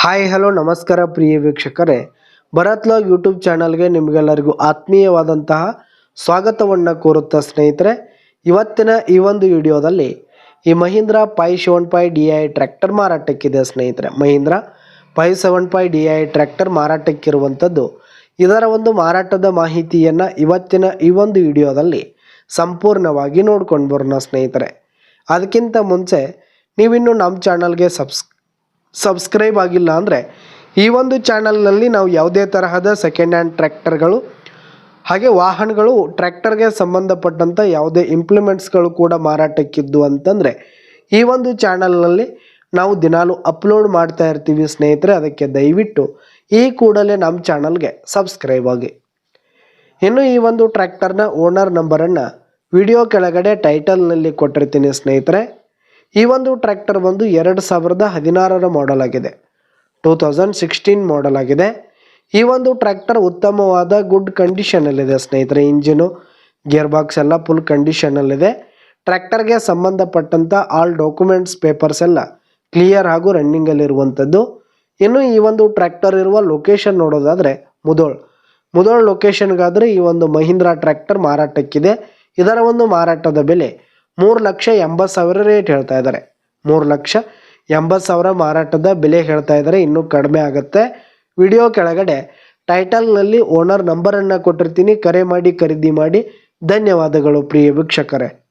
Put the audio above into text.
Hi, hello, ನಮಸ್ಕಾರ ಪ್ರಿಯ ವೀಕ್ಷಕರೇ. Bharat log YouTube ಚಾನಲ್ಗೆ ನಿಮಗೆಲ್ಲರಿಗೂ ಆತ್ಮೀಯವಾದಂತಹ ಸ್ವಾಗತವನ್ನು ಕೋರುತ್ತಾ ಸ್ನೇಹಿತರೆ. ಇವತ್ತಿನ ಈ ಒಂದು ವಿಡಿಯೋದಲ್ಲಿ ಈ Mahindra five seven five D I tractor ಮಾರಾಟಕ್ಕಿದೆ ಸ್ನೇಹಿತರೆ. Mahindra five seven five D I tractor ಮಾರಾಟಕ್ಕಿರುವಂಥದ್ದು. ಇದರ ಒಂದು ಮಾರಾಟದ ಮಾಹಿತಿಯನ್ನು ಇವತ್ತಿನ ಈ ಒಂದು ವಿಡಿಯೋದಲ್ಲಿ ಸಂಪೂರ್ಣವಾಗಿ ನೋಡ್ಕೊಂಡು ಬರೋಣ ಸ್ನೇಹಿತರೆ. ಅದಕ್ಕಿಂತ ಮುಂಚೆ ನೀವಿನ್ನು ನಮ್ಮ ಚಾನಲ್ಗೆ ಸಬ್ಸ್ ಸಬ್ಸ್ಕ್ರೈಬ್ ಆಗಿಲ್ಲ ಅಂದರೆ ಈ ಒಂದು ಚಾನಲ್ನಲ್ಲಿ ನಾವು ಯಾವುದೇ ತರಹದ ಸೆಕೆಂಡ್ ಹ್ಯಾಂಡ್ ಟ್ರ್ಯಾಕ್ಟರ್ಗಳು ಹಾಗೆ ವಾಹನಗಳು ಟ್ರ್ಯಾಕ್ಟರ್ಗೆ ಸಂಬಂಧಪಟ್ಟಂಥ ಯಾವುದೇ ಇಂಪ್ಲಿಮೆಂಟ್ಸ್ಗಳು ಕೂಡ ಮಾರಾಟಕ್ಕಿದ್ದು ಅಂತಂದರೆ ಈ ಒಂದು ಚಾನಲ್ನಲ್ಲಿ ನಾವು ದಿನಾಲು ಅಪ್ಲೋಡ್ ಮಾಡ್ತಾ ಇರ್ತೀವಿ ಸ್ನೇಹಿತರೆ, ಅದಕ್ಕೆ ದಯವಿಟ್ಟು ಈ ಕೂಡಲೇ ನಮ್ಮ ಚಾನಲ್ಗೆ ಸಬ್ಸ್ಕ್ರೈಬ್ ಆಗಿ. ಇನ್ನು ಈ ಒಂದು ಟ್ರ್ಯಾಕ್ಟರ್ನ ಓನರ್ ನಂಬರನ್ನು ವಿಡಿಯೋ ಕೆಳಗಡೆ ಟೈಟಲ್ನಲ್ಲಿ ಕೊಟ್ಟಿರ್ತೀನಿ ಸ್ನೇಹಿತರೆ. ಈ ಒಂದು ಟ್ರ್ಯಾಕ್ಟರ್ ಬಂದು ಎರಡು ಸಾವಿರದ ಹದಿನಾರರ ಮಾಡೆಲ್ ಆಗಿದೆ. ಟೂ ತೌಸಂಡ್ ಸಿಕ್ಸ್ಟೀನ್ ಮಾಡೆಲ್ ಆಗಿದೆ. ಈ ಒಂದು ಟ್ರ್ಯಾಕ್ಟರ್ ಉತ್ತಮವಾದ ಗುಡ್ ಕಂಡೀಷನಲ್ಲಿದೆ ಸ್ನೇಹಿತರೆ. ಇಂಜಿನು ಗೇರ್ ಬಾಕ್ಸ್ ಎಲ್ಲ ಫುಲ್ ಕಂಡೀಷನಲ್ಲಿದೆ ಟ್ರ್ಯಾಕ್ಟರ್ಗೆ ಸಂಬಂಧಪಟ್ಟಂಥ ಆಲ್ ಡಾಕ್ಯುಮೆಂಟ್ಸ್ ಪೇಪರ್ಸ್ ಎಲ್ಲ ಕ್ಲಿಯರ್ ಹಾಗೂ ರನ್ನಿಂಗಲ್ಲಿರುವಂಥದ್ದು ಇನ್ನು ಈ ಒಂದು ಟ್ರ್ಯಾಕ್ಟರ್ ಇರುವ ಲೊಕೇಶನ್ ನೋಡೋದಾದರೆ ಮುದೋಳ್ ಮುದೋಳ್ ಲೊಕೇಶನ್ಗಾದರೆ ಈ ಒಂದು ಮಹೀಂದ್ರಾ ಟ್ರ್ಯಾಕ್ಟರ್ ಮಾರಾಟಕ್ಕಿದೆ. ಇದರ ಒಂದು ಮಾರಾಟದ ಬೆಲೆ ಮೂರು ಲಕ್ಷ ಎಂಬತ್ತು ಸಾವಿರ ರೇಟ್ ಹೇಳ್ತಾ ಇದ್ದಾರೆ. ಮೂರು ಲಕ್ಷ ಎಂಬತ್ತು ಸಾವಿರ ಮಾರಾಟದ ಬೆಲೆ ಹೇಳ್ತಾ ಇದ್ದಾರೆ. ಇನ್ನೂ ಕಡಿಮೆ ಆಗುತ್ತೆ. ವಿಡಿಯೋ ಕೆಳಗಡೆ ಟೈಟಲ್ನಲ್ಲಿ ಓನರ್ ನಂಬರನ್ನು ಕೊಟ್ಟಿರ್ತೀನಿ. ಕರೆ ಮಾಡಿ, ಖರೀದಿ ಮಾಡಿ. ಧನ್ಯವಾದಗಳು ಪ್ರಿಯ ವೀಕ್ಷಕರೇ.